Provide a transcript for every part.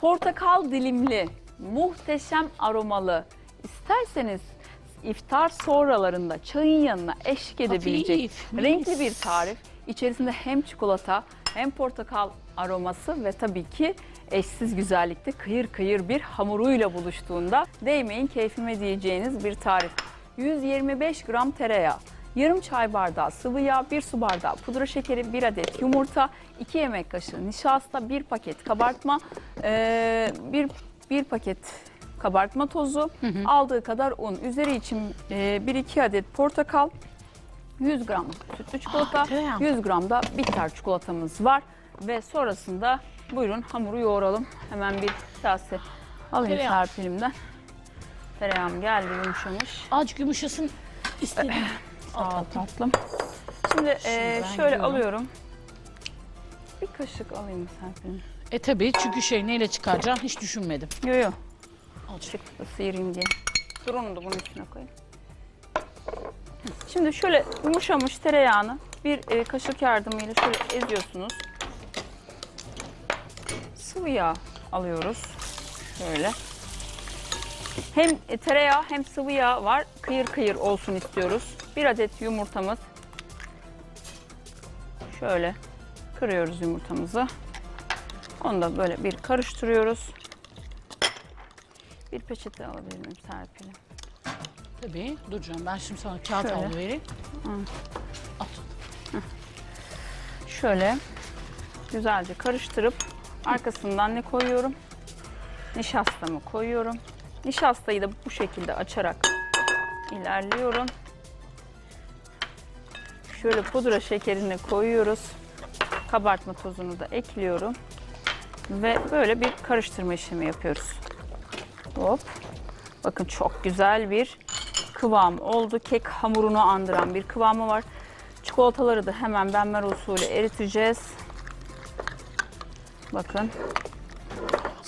Portakal dilimli, muhteşem aromalı. İsterseniz iftar sonralarında çayın yanına eşlik edebilecek Hafif, mis. renkli bir tarif. İçerisinde hem çikolata hem portakal aroması ve tabii ki eşsiz güzellikte kıyır kıyır bir hamuruyla buluştuğunda değmeyin keyfime diyeceğiniz bir tarif. 125 gram tereyağı, yarım çay bardağı sıvı yağ, 1 su bardağı pudra şekeri, 1 adet yumurta, 2 yemek kaşığı nişasta, 1 paket kabartma, eee, bir, bir paket kabartma tozu, aldığı kadar un, üzeri için 1-2 adet portakal, 100 gram sütlü çikolata, Ah, tereyağı. 100 gram da bitter çikolatamız var. Ve sonrasında buyurun hamuru yoğuralım. Hemen bir kase alayım Tereyağı. Serpil'imden. Tereyağım geldi yumuşamış. Azıcık yumuşasın istedim. Sağ ol tatlım. Şimdi e, ben şöyle gidiyorum. alıyorum. Bir kaşık alayım mı Serpil'im? E tabii çünkü şey neyle çıkaracağım hiç düşünmedim. Yok yok. Çıktı sıyırayım diye. Dur onu da bunun içine koyayım. Şimdi şöyle yumuşamış tereyağını bir e, kaşık yardımıyla şöyle eziyorsunuz. Sıvı yağ alıyoruz. Şöyle. Hem e, tereyağı hem sıvı yağ var. Kıyır kıyır olsun istiyoruz. Bir adet yumurtamız. Şöyle kırıyoruz yumurtamızı. Onu da böyle bir karıştırıyoruz. Bir peçete alabilir miyim Serpil'im? Tabii duracağım ben şimdi sana kağıt Şöyle. At. Şöyle güzelce karıştırıp arkasından ne koyuyorum? Nişastamı koyuyorum. Nişastayı da bu şekilde açarak ilerliyorum. Şöyle pudra şekerini koyuyoruz. Kabartma tozunu da ekliyorum. Ve böyle bir karıştırma işlemi yapıyoruz. Hop. Bakın çok güzel bir kıvam oldu. Kek hamurunu andıran bir kıvamı var. Çikolataları da hemen benmer usulü eriteceğiz. Bakın.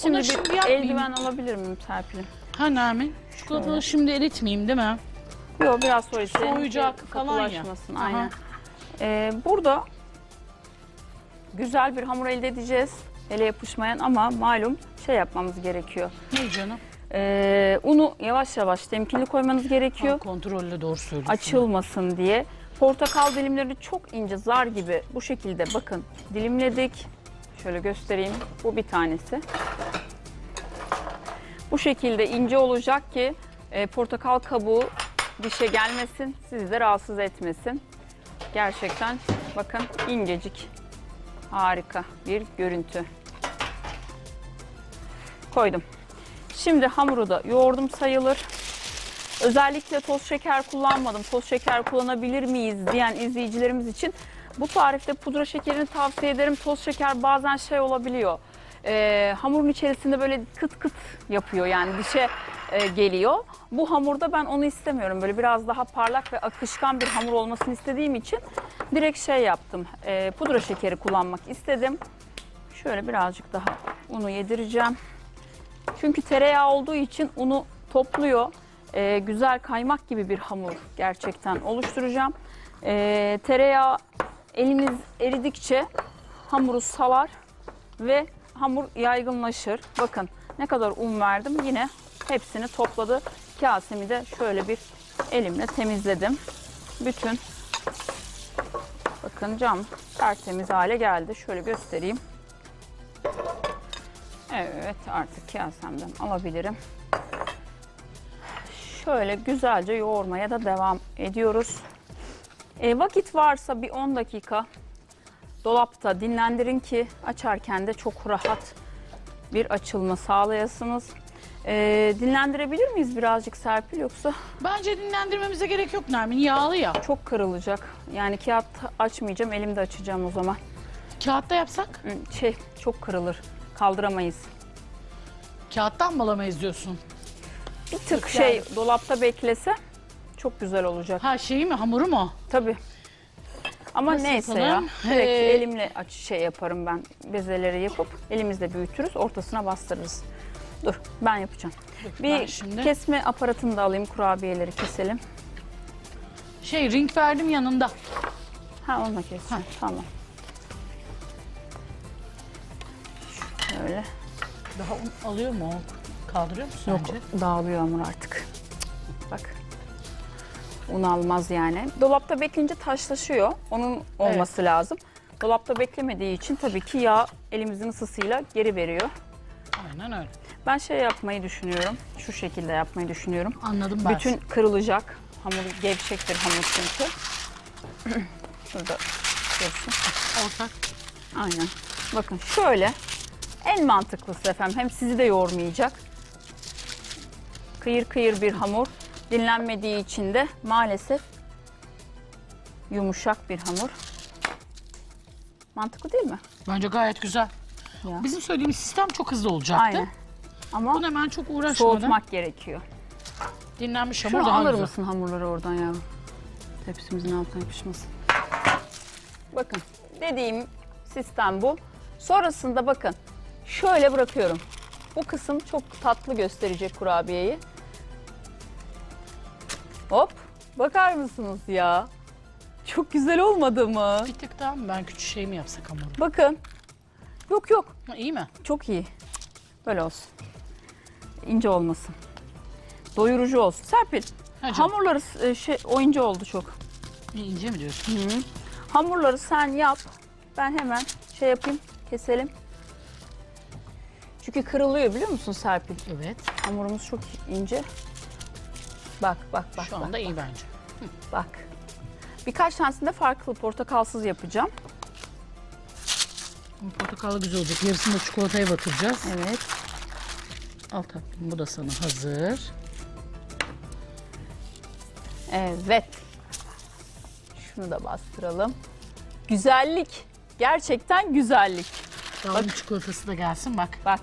Şimdi Onu bir yapmayayım. eldiven alabilir miyim Serpil'im? Ha Nermin? Çikolataları şimdi eritmeyeyim değil mi? Yok biraz sonra işte Soğuyacak falan ya. katılaşmasın, Aha. Ee, burada güzel bir hamur elde edeceğiz. Ele yapışmayan ama malum şey yapmamız gerekiyor. Ne canım? Ee, unu yavaş yavaş temkinli koymanız gerekiyor. Ha, kontrollü doğru söylüyorsun. açılmasın diye. Portakal dilimlerini çok ince zar gibi bu şekilde bakın dilimledik. Şöyle göstereyim. Bu bir tanesi. Bu şekilde ince olacak ki e, portakal kabuğu dişe gelmesin, sizi de rahatsız etmesin. Gerçekten bakın incecik. Harika bir görüntü. Koydum. Şimdi hamuru da yoğurdum sayılır. Özellikle toz şeker kullanmadım. Toz şeker kullanabilir miyiz diyen izleyicilerimiz için bu tarifte pudra şekerini tavsiye ederim. Toz şeker bazen şey olabiliyor. Ee, hamurun içerisinde böyle kıt kıt yapıyor yani dişe e, geliyor. Bu hamurda ben onu istemiyorum. Böyle biraz daha parlak ve akışkan bir hamur olmasını istediğim için direkt şey yaptım. Ee, pudra şekeri kullanmak istedim. Şöyle birazcık daha unu yedireceğim. Çünkü tereyağı olduğu için unu topluyor. Ee, güzel kaymak gibi bir hamur gerçekten oluşturacağım. Ee, tereyağı elimiz eridikçe hamuru salar ve hamur yaygınlaşır. Bakın ne kadar un verdim yine hepsini topladı. Kasemi de şöyle bir elimle temizledim. Bütün bakın cam tertemiz hale geldi. Şöyle göstereyim. Evet artık kasemden alabilirim. Şöyle güzelce yoğurmaya da devam ediyoruz. E, vakit varsa bir 10 dakika dolapta dinlendirin ki açarken de çok rahat bir açılma sağlayasınız. E, dinlendirebilir miyiz birazcık Serpil yoksa Bence dinlendirmemize gerek yok Nermin. Yağlı ya. çok kırılacak. Yani kağıt açmayacağım elimde açacağım o zaman. Kağıtta yapsak? Şey çok kırılır kaldıramayız. Kağıttan mı alamayız diyorsun? Bir tık şey dolapta beklese çok güzel olacak. Ha şeyi mi hamuru mu? Tabii. Ama Nasıl neyse ya. yapalım? Direkt Ee, elimle aç şey yaparım ben. Bezeleri yapıp elimizle büyütürüz. Ortasına bastırırız. Dur ben yapacağım. ben Bir şimdi- kesme aparatını da alayım. Kurabiyeleri keselim. Şey ring verdim yanında. Ha onunla keseceğim. Tamam. Şöyle. Daha un alıyor mu o? Kaldırıyor mu Yok sence? dağılıyor hamur artık. Bak. Un almaz yani. Dolapta bekleyince taşlaşıyor. Onun olması lazım. Dolapta beklemediği için tabii ki yağ elimizin ısısıyla geri veriyor. Aynen öyle. Ben şey yapmayı düşünüyorum. Şu şekilde yapmayı düşünüyorum. Anladım ben. Bütün kırılacak. Hamur gevşektir hamur çünkü. Şurada dursun. ortak. Aynen. Bakın şöyle. En mantıklısı efendim. Hem sizi de yormayacak. Kıyır kıyır bir hamur. Dinlenmediği için de maalesef yumuşak bir hamur. Mantıklı değil mi? Bence gayet güzel. Ya. Bizim söylediğimiz sistem çok hızlı olacaktı. Aynen. Ama Bunu hemen çok uğraşmadan soğutmak gerekiyor. dinlenmiş hamur Şunu daha alır güzel. mısın hamurları oradan ya? Tepsimizin altına yapışmasın. Bakın dediğim sistem bu. Sonrasında bakın şöyle bırakıyorum. Bu kısım çok tatlı gösterecek kurabiyeyi. Hop bakar mısınız ya? Çok güzel olmadı mı? Bir tık daha mı ben küçük şey mi yapsak hamuru? Bakın. Yok yok Ha, İyi mi? çok iyi. Böyle olsun. İnce olmasın. Doyurucu olsun. Serpil Ha, canım. hamurları e, şey oyuncu oldu çok. İnce mi diyorsun? Hı. Hamurları sen yap. Ben hemen şey yapayım, keselim. Çünkü kırılıyor biliyor musun Serpil? Evet. Hamurumuz çok ince. Bak bak bak. Şu bak, anda iyi bence. Bak. Birkaç tanesini de farklı portakalsız yapacağım. Bu portakallı güzel olacak. Yarısını da çikolataya batıracağız. Evet. Al tatlım bu da sana hazır. Evet. Şunu da bastıralım. Güzellik. Gerçekten güzellik. Daha bir çikolatası da gelsin bak. Bak.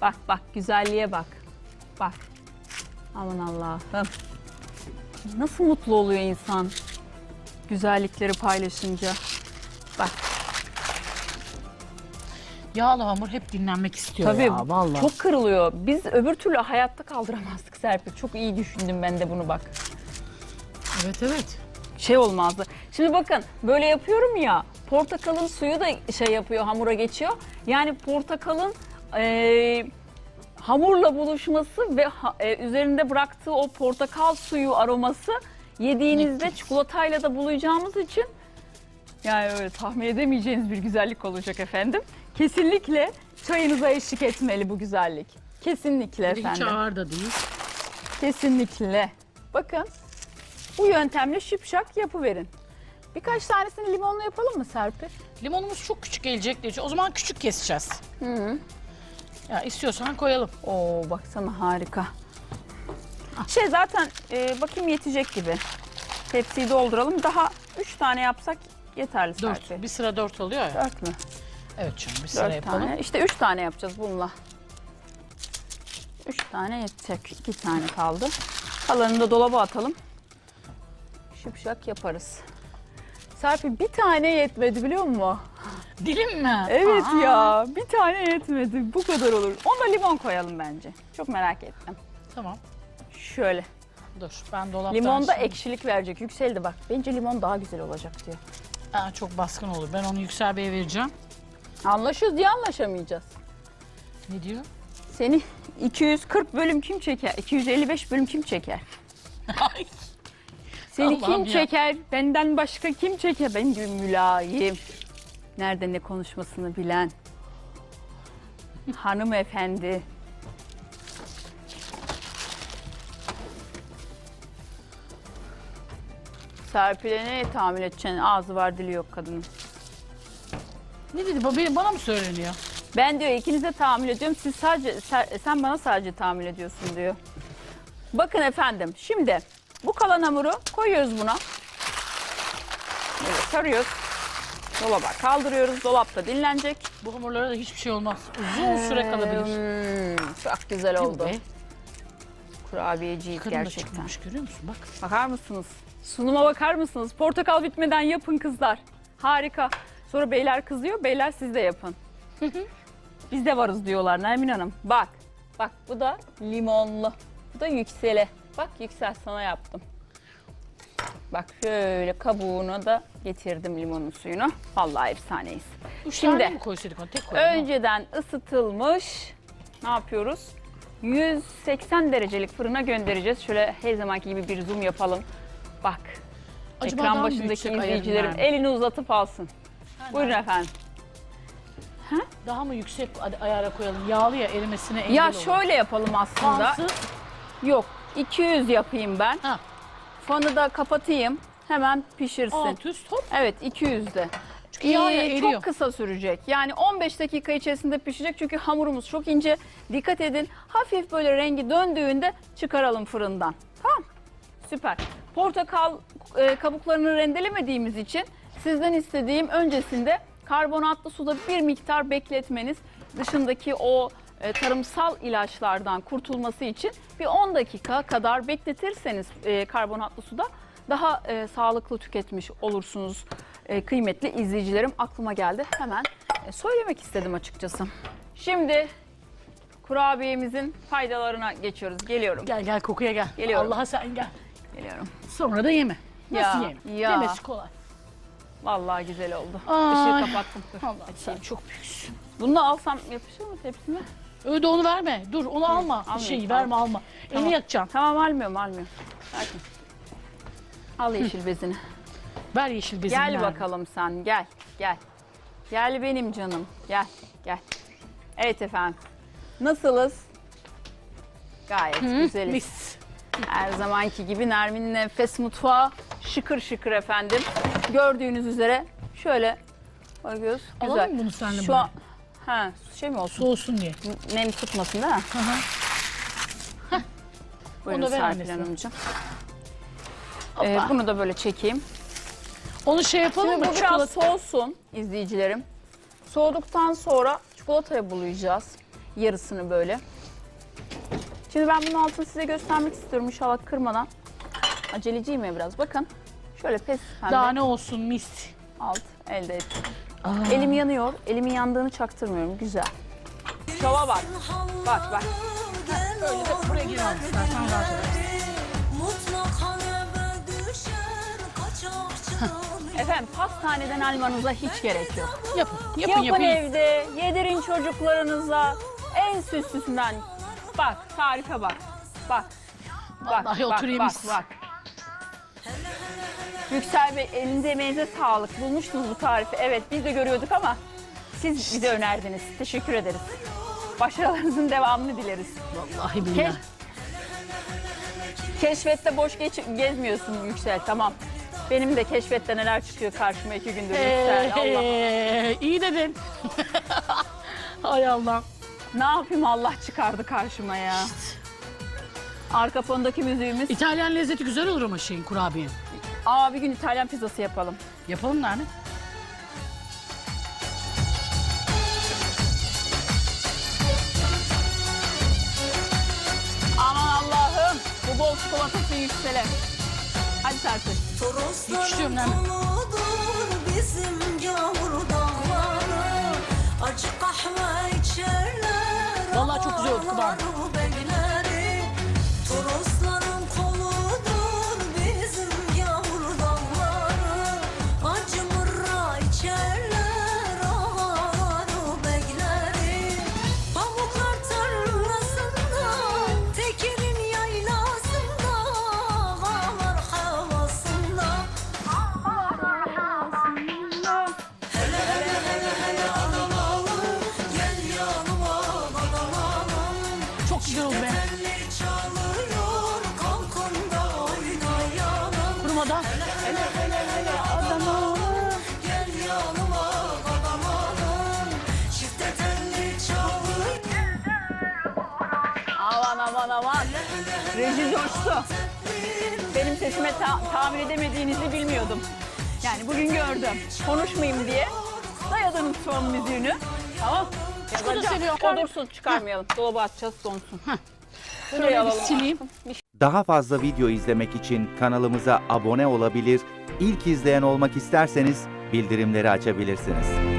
Bak bak güzelliğe bak. Bak. Aman Allah'ım. Nasıl mutlu oluyor insan güzellikleri paylaşınca. Bak Yağlı hamur hep dinlenmek istiyor tabii ya vallahi. çok kırılıyor. Biz öbür türlü hayatta kaldıramazdık Serpil. Çok iyi düşündüm ben de bunu bak. Evet evet. Şey olmazdı. Şimdi bakın böyle yapıyorum ya portakalın suyu da şey yapıyor hamura geçiyor. Yani portakalın eee, hamurla buluşması ve ha- e, üzerinde bıraktığı o portakal suyu aroması yediğinizde çikolatayla da bulacağımız için yani öyle tahmin edemeyeceğiniz bir güzellik olacak efendim. Kesinlikle çayınıza eşlik etmeli bu güzellik. Kesinlikle Bir de Hiç efendim. ağır da değil. Kesinlikle. Bakın bu yöntemle şıpşak yapıverin. Birkaç tanesini limonla yapalım mı Serpil? Limonumuz çok küçük gelecek diye. O zaman küçük keseceğiz. Ya istiyorsan koyalım. Oo baksana harika. Şey zaten e, bakayım yetecek gibi. Tepsiyi dolduralım. Daha üç tane yapsak yeterli Dört. Serpil. Bir sıra dört oluyor ya. Dört mü? Evet canım bir sıra Dört yapalım. tane. İşte üç tane yapacağız bununla. Üç tane yetecek. İki tane kaldı. Kalanını da dolaba atalım. Şıpşak yaparız. Serpil bir tane yetmedi biliyor musun? Dilim mi? Evet Aa. ya bir tane yetmedi. Bu kadar olur. Ona limon koyalım bence. Çok merak ettim. Tamam. Şöyle. Dur ben dolaptan Limonda şimdi- ekşilik verecek. Yükseldi bak. Bence limon daha güzel olacak diyor. Aa, çok baskın olur. Ben onu Yüksel Bey'e vereceğim. Anlaşıyoruz diye anlaşamayacağız. Ne diyor? Seni 240 bölüm kim çeker? 255 bölüm kim çeker? Seni Allah'ım kim ya. çeker? Benden başka kim çeker? Benim gibi mülayim. Nerede ne konuşmasını bilen. Hanımefendi. Serpil'e ne tahammül edeceksin? Ağzı var dili yok kadının. ne dedi? Bana, bana mı söyleniyor? Ben diyor ikinize tahammül ediyorum. Siz sadece sen, sen bana sadece tahammül ediyorsun diyor. Bakın efendim şimdi bu kalan hamuru koyuyoruz buna. Böyle sarıyoruz. Dolaba kaldırıyoruz. Dolapta dinlenecek. Bu hamurlara da hiçbir şey olmaz. Uzun süre kalabilir. Hmm, çok güzel Değil mi oldu. be? Kurabiyeciyiz Kadın da gerçekten. çıkmamış görüyor musun? Bak. Bakar mısınız? Sunuma bakar mısınız? Portakal bitmeden yapın kızlar. Harika. Sonra beyler kızıyor. Beyler siz de yapın. Biz de varız diyorlar Nermin Hanım. Bak. Bak bu da limonlu. Bu da yüksele. Bak yüksel sana yaptım. Bak şöyle kabuğunu da getirdim limonun suyunu. Vallahi efsaneyiz. Üç Şimdi- tane mi koysaydık onu? Tek koyalım. Önceden ısıtılmış ne yapıyoruz? 180 derecelik fırına göndereceğiz. Şöyle her zamanki gibi bir zoom yapalım. Bak. Acaba ekran başındaki izleyicilerim elini uzatıp alsın. Buyurun efendim. Daha mı yüksek ayara koyalım? Yağlı ya erimesine engel Ya olur. şöyle yapalım aslında. Fansız. Yok 200 yapayım ben. Ha. Fanı da kapatayım. Hemen pişirsin. Alt üst hop. Evet 200'de. Çünkü yağ ya Ee, eriyor. çok kısa sürecek. Yani 15 dakika içerisinde pişecek çünkü hamurumuz çok ince. Dikkat edin. Hafif böyle rengi döndüğünde çıkaralım fırından. Tamam. Süper. Portakal e, kabuklarını rendelemediğimiz için sizden istediğim öncesinde karbonatlı suda bir miktar bekletmeniz. Dışındaki o e, tarımsal ilaçlardan kurtulması için bir 10 dakika kadar bekletirseniz e, karbonatlı suda daha e, sağlıklı tüketmiş olursunuz e, kıymetli izleyicilerim. Aklıma geldi hemen e, söylemek istedim açıkçası. Şimdi kurabiyemizin faydalarına geçiyoruz. Geliyorum. Gel gel kokuya gel. Geliyorum. Allah'a sen gel. Geliyorum. Sonra da yeme. Nasıl Ya, yeme? ya. Yemesi kolay. Vallahi güzel oldu. Ay. Işığı kapattım. Dur, Allah sen çok büyüksün. Bunu da alsam yapışır mı tepsime? Öyle de onu verme. Dur onu alma. Bir almayayım, şeyi tamam. verme alma. Tamam. Elini yakacaksın. Tamam almıyorum almıyorum. Sakin. Al yeşil bezini. Ver yeşil bezini. Gel ver. bakalım sen gel gel. Gel benim canım gel gel. Evet efendim. Nasılız? Gayet güzeliz. Mis. Her zamanki gibi Nermin'in Nefes Mutfağı şıkır şıkır efendim. Gördüğünüz üzere şöyle bakıyoruz. Güzel. Alalım mı bunu seninle Şu an ha şey mi olsun? Soğusun diye. Nem tutmasın değil mi? Hı hı. Buyurun Onu da ver Serpil annesi. Hanımcığım. Hoppa. Ee, bunu da böyle çekeyim. Onu şey yapalım Şimdi mı? bu biraz Çikolata- soğusun izleyicilerim. Soğuduktan sonra çikolataya bulayacağız. Yarısını böyle. Şimdi ben bunun altını size göstermek istiyorum inşallah kırmadan. Aceleciyim ya biraz bakın. Şöyle pes pembe Daha ne olsun mis. alt elde ettim. Aa. Elim yanıyor. Elimin yandığını çaktırmıyorum. Güzel. Şova bak. Bak bak. Öyle de buraya al istersen rahat edersin. Efendim pastaneden almanıza hiç gerek yok. Yapın. Yapın Yapın, yapın. evde, yedirin çocuklarınıza. En süslüsünden. Bak, tarife bak. Bak. Bak, Vallahi bak, otur bak, bak. Yüksel Bey elinize emeğinize sağlık. Bulmuştunuz bu tarifi. Evet biz de görüyorduk ama siz bize önerdiniz. Teşekkür ederiz. Başarılarınızın devamını dileriz. Vallahi billahi. Ke- keşfette boş geç gezmiyorsun Yüksel tamam. Benim de keşfette neler çıkıyor karşıma iki gündür Yüksel. Allah. Ee, iyi dedin. Hay Allah. Ne yapayım Allah çıkardı karşıma ya. Arka fondaki müziğimiz. İtalyan lezzeti güzel olur ama şeyin kurabiyenin. Aa bir gün İtalyan pizzası yapalım. Yapalım Nermin. Aman Allah'ım bu bol çikolatası yüksele. Hadi Serpil. Yetişiyorum lan. bizim gavur dağları Acı kahve içerler Vallahi çok güzel oldu kıvam. Aman aman. Reji coştu. Benim sesime ta- tahmin edemediğinizi bilmiyordum. Yani bugün gördüm. Konuşmayayım diye dayadınız son müziğini. Tamam. Yazacağım. seviyor. O dursun çıkarmayalım. Dolaba atacağız donsun. Şöyle bir alalım. sileyim. Daha fazla video izlemek için kanalımıza abone olabilir, ilk izleyen olmak isterseniz bildirimleri açabilirsiniz.